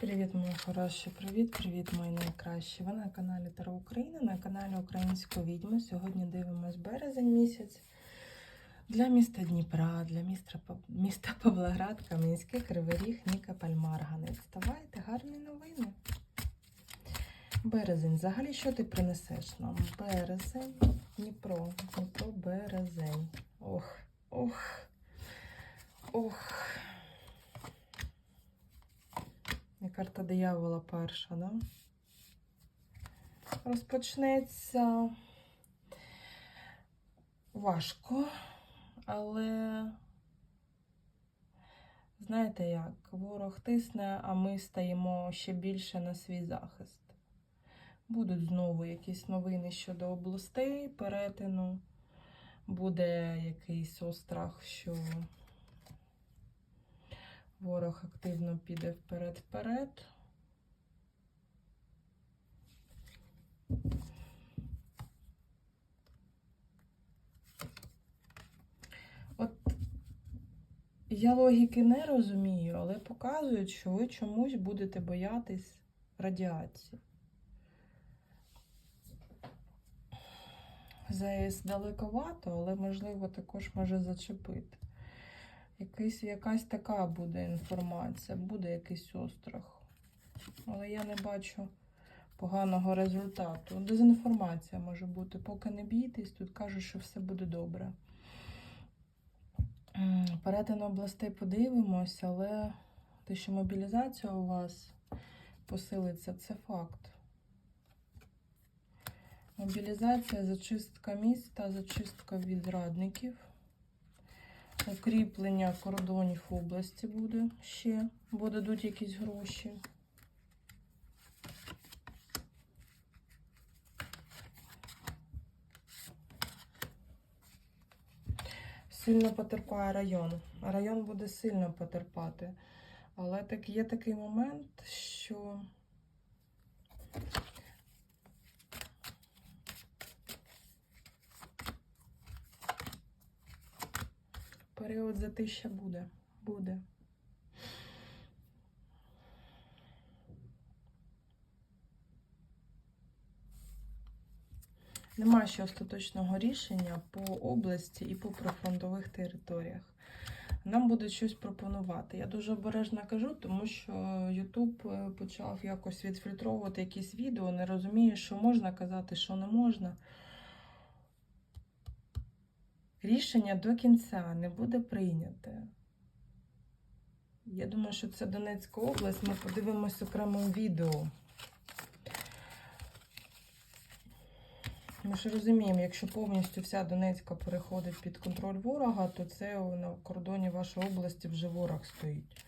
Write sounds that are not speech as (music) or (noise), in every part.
Привіт, мої хороші! Привіт, привіт, мої найкращі! Ви на каналі Таро Україна, на каналі Української відьми. Сьогодні дивимось березень місяць для міста Дніпра, для міста, міста Павлоград, Кам'янський, Кривий Ріг, Нікополь, Марганець. Вставайте, гарні новини. Березень. Взагалі, що ти принесеш нам? Березень, Дніпро, Дніпро, березень. Ох, ох, ох. І карта диявола перша, да? Розпочнеться важко, але знаєте як, ворог тисне, а ми стаємо ще більше на свій захист. Будуть знову якісь новини щодо областей, перетину. Буде якийсь острах, що Ворог активно піде вперед-вперед. От я логіки не розумію, але показують, що ви чомусь будете боятись радіації. ЗАЕС далековато, але можливо також може зачепити. Якийсь, якась така буде інформація, буде якийсь острах. Але я не бачу поганого результату. Дезінформація може бути. Поки не бійтесь, тут кажуть, що все буде добре. Перетин областей подивимось, але те, що мобілізація у вас посилиться, це факт. Мобілізація, зачистка міста, зачистка від зрадників. Укріплення кордонів області буде ще, бо дадуть якісь гроші. Сильно потерпає район. Район буде сильно потерпати. Але так є такий момент, що період затища буде. Буде. Нема ще остаточного рішення по області і по прифронтових територіях. Нам будуть щось пропонувати. Я дуже обережно кажу, тому що YouTube е, почав якось відфільтровувати якісь відео, не розуміє, що можна казати, що не можна. Рішення до кінця не буде прийняте. Я думаю, що це Донецька область. Ми подивимось окремим відео. Ми ж розуміємо, якщо повністю вся Донецька переходить під контроль ворога, то це на кордоні вашої області вже ворог стоїть.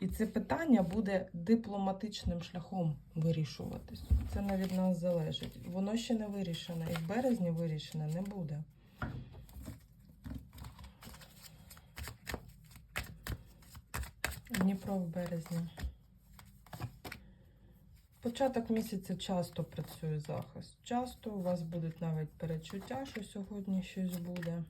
І це питання буде дипломатичним шляхом вирішуватись. Це не від нас залежить. Воно ще не вирішене. І в березні вирішене не буде. Дніпро в березні. Початок місяця часто працює захист. Часто у вас будуть навіть перечуття, що сьогодні щось буде.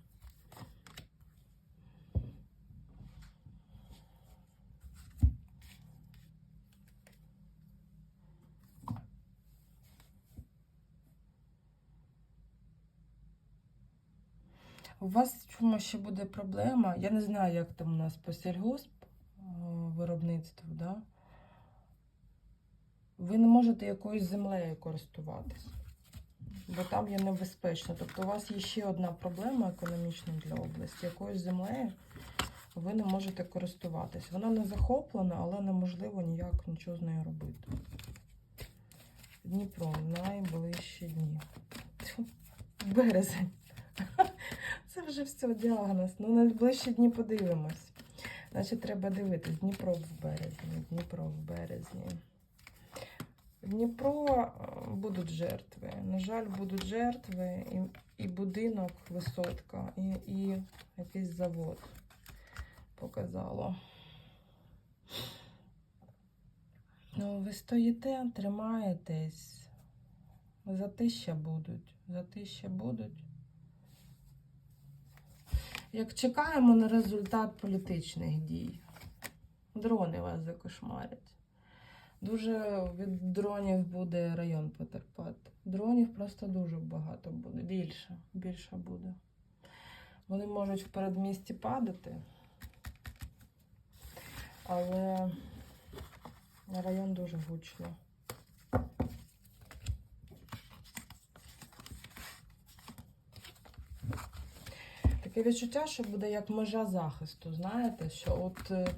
У вас чому ще буде проблема? Я не знаю, як там у нас по сільгосп виробництву, да? ви не можете якоюсь землею користуватись, бо там є небезпечно. Тобто у вас є ще одна проблема економічна для області. Якоюсь землею ви не можете користуватись. Вона не захоплена, але неможливо ніяк нічого з нею робити. Дніпро, найближчі дні. Березень. (laughs) Це вже все діагноз. Ну, найближчі дні подивимось. Значить, треба дивитись. Дніпро в березні, Дніпро в березні. В Дніпро е, будуть жертви. На жаль, будуть жертви і, і будинок, висотка, і, і якийсь завод показало. Ну, ви стоїте, тримаєтесь. Затища будуть. Затища будуть. Як чекаємо на результат політичних дій, дрони вас закошмарять. Дуже від дронів буде район потерпати. Дронів просто дуже багато буде. Більше, більше буде. Вони можуть в передмісті падати, але район дуже гучно. Таке відчуття, що буде як межа захисту, знаєте, що от е,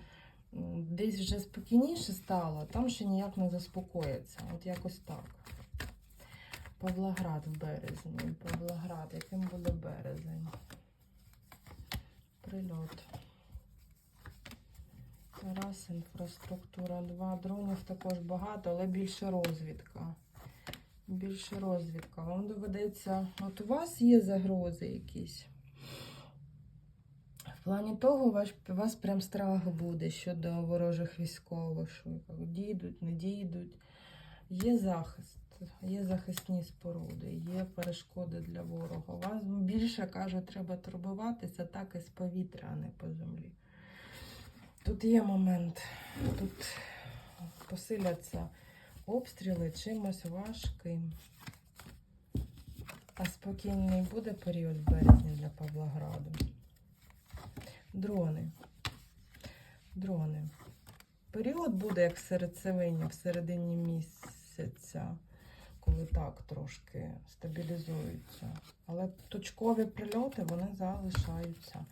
десь вже спокійніше стало, там ще ніяк не заспокоїться. От якось так. Павлоград в березні. Павлоград, яким буде березень? Прильот. Раз, інфраструктура, два. Дронів також багато, але більше розвідка. Більше розвідка. Вам доведеться. От у вас є загрози якісь. Плані того, вас, вас прям страх буде щодо ворожих військових, що дійдуть, не дійдуть. Є захист, є захисні споруди, є перешкоди для ворога. Вас більше, каже, треба турбуватися так і з повітря, а не по землі. Тут є момент, тут посиляться обстріли чимось важким. А спокійний буде період в березні для Павлограду. Дрони. Дрони. Період буде як в середцевині, в середині місяця, коли так трошки стабілізуються. Але точкові прильоти вони залишаються.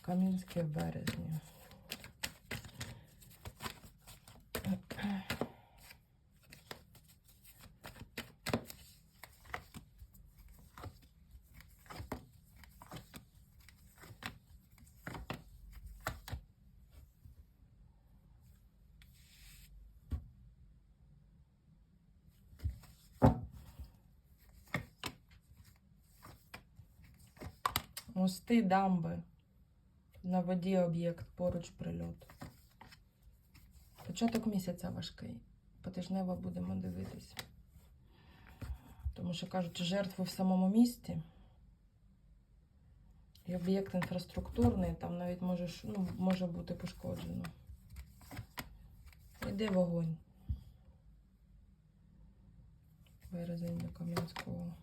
Кам'янське в березні. Мости, дамби. На воді об'єкт, поруч прильот. Початок місяця важкий. Потижнево будемо дивитись. Тому що кажуть, жертви в самому місті. І об'єкт інфраструктурний, там навіть може, ну, може бути пошкоджено. Йде вогонь. Березень до Кам'янського.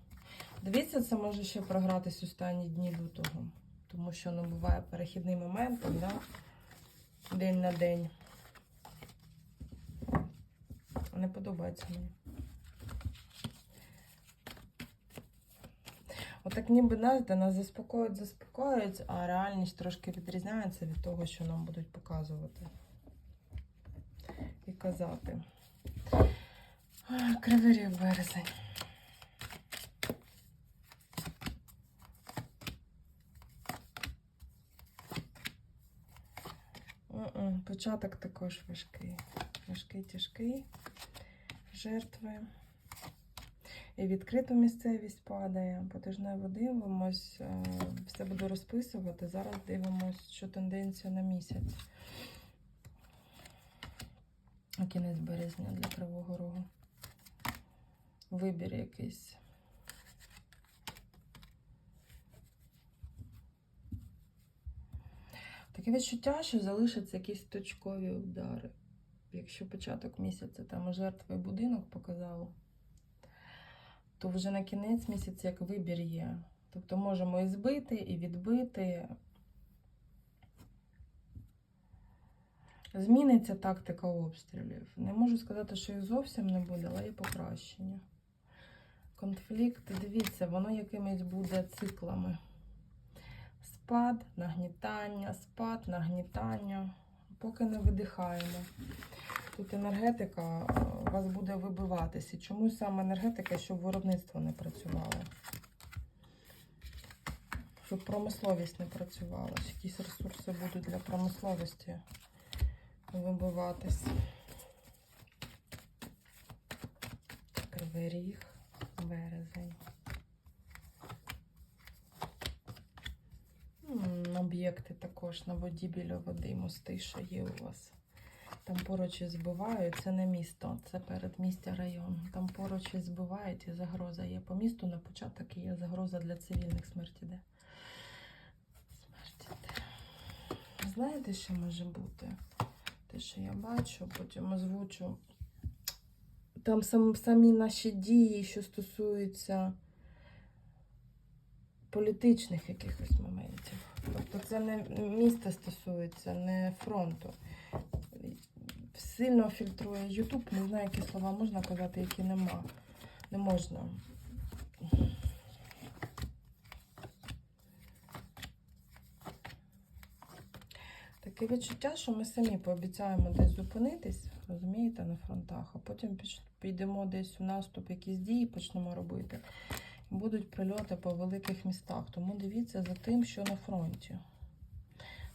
Дивіться, це може ще програтись останні дні лютого. Тому що ну, буває перехідний момент, да? день на день. Не подобається мені. Отак ніби, знаєте, нас заспокоюють, заспокоюють, а реальність трошки відрізняється від того, що нам будуть показувати і казати. Кривий березень. Початок також важкий. Важкий, тяжкий. Жертви. І відкриту місцевість падає. Потижнево дивимось. е, Все буду розписувати. Зараз дивимось, що тенденція на місяць. Кінець березня для Кривого Рогу. Вибір якийсь. Таке відчуття, що залишаться якісь точкові удари. Якщо початок місяця там жертви будинок показало, то вже на кінець місяця як вибір є. Тобто можемо і збити, і відбити. Зміниться тактика обстрілів. Не можу сказати, що їх зовсім не буде, але є покращення. Конфлікт, дивіться, воно якимись буде циклами. Спад, нагнітання, спад, нагнітання. Поки не видихаємо. Тут енергетика е, вас буде вибиватися. Чому саме енергетика, щоб виробництво не працювало? Щоб промисловість не працювала. Якісь ресурси будуть для промисловості вибиватись. Кривий ріг, березень. Об'єкти також на воді біля води, мости ще є у вас. Там поруч і збивають, це не місто, це передмістя район. Там поруч і збивають і загроза є. По місту на початок і є загроза для цивільних смерті де. Смерті де. Знаєте, що може бути? Те, що я бачу, потім озвучу там сам, самі наші дії, що стосуються політичних якихось моментів. Тобто це не міста стосується, не фронту. Сильно фільтрує Ютуб, не знаю, які слова можна казати, які нема. Не можна. Таке відчуття, що ми самі пообіцяємо десь зупинитись, розумієте, на фронтах, а потім підемо десь у наступ, якісь дії почнемо робити. Будуть прильоти по великих містах. Тому дивіться за тим, що на фронті.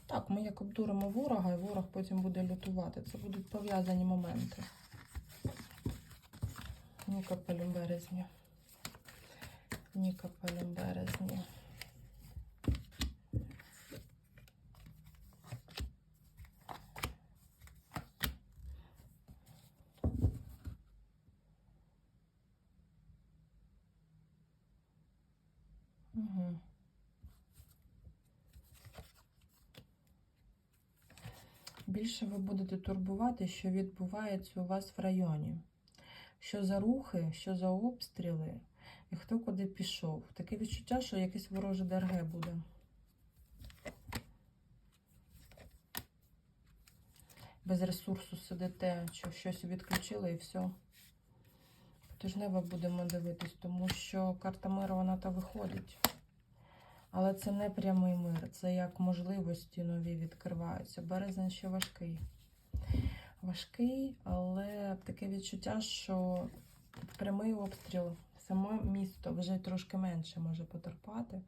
Так, ми як обдуримо ворога, і ворог потім буде лютувати. Це будуть пов'язані моменти. Нікопелем березні. Нікопелем березні. Більше ви будете турбувати, що відбувається у вас в районі. Що за рухи, що за обстріли, і хто куди пішов. Таке відчуття, що якесь вороже ДРГ буде. Без ресурсу сидите, що щось відключили і все. Тижнево будемо дивитись, тому що карта миру вона та виходить. Але це не прямий мир, це як можливості нові відкриваються. Березень ще важкий. Важкий, але таке відчуття, що прямий обстріл, саме місто вже трошки менше може потерпати.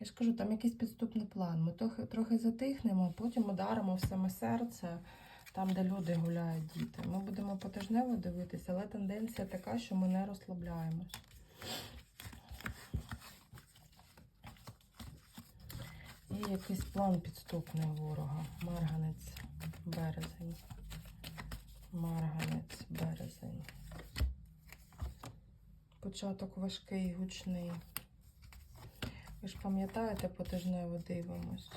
Я ж кажу, там якийсь підступний план. Ми трохи, затихнемо, потім ударимо в саме серце, там, де люди гуляють, діти. Ми будемо потижнево дивитися, але тенденція така, що ми не розслабляємось. І якийсь план підступний ворога. Марганець, березень. Марганець, березень. Початок важкий, гучний. Ви ж пам'ятаєте, потижнево дивимось.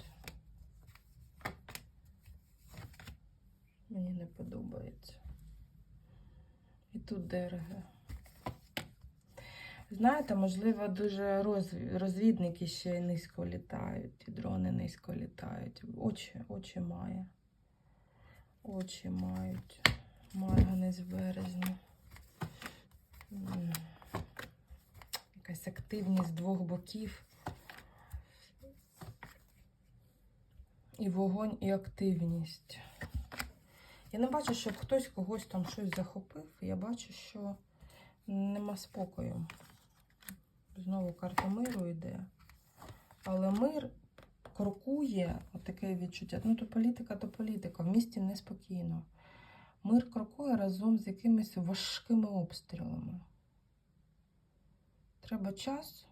Мені не подобається. І тут ДРГ. Знаєте, можливо, дуже розв- розвідники ще й низько літають, і дрони низько літають. Очі, очі має. Очі мають. Марганець в березні. Якась активність з двох боків. І вогонь, і активність. Я не бачу, щоб хтось когось там щось захопив. Я бачу, що нема спокою. Знову карта миру йде. Але мир крокує, отаке відчуття. Ну, то політика, то політика. В місті неспокійно. Мир крокує разом з якимись важкими обстрілами. Треба час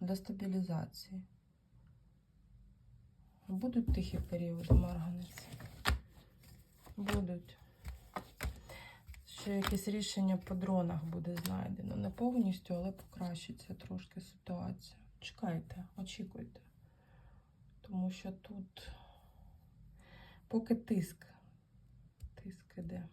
для стабілізації. Будуть тихі періоди, марганець. Будуть. Ще якесь рішення по дронах буде знайдено. Не повністю, але покращиться трошки ситуація. Чекайте, очікуйте. Тому що тут поки тиск. Тиск іде.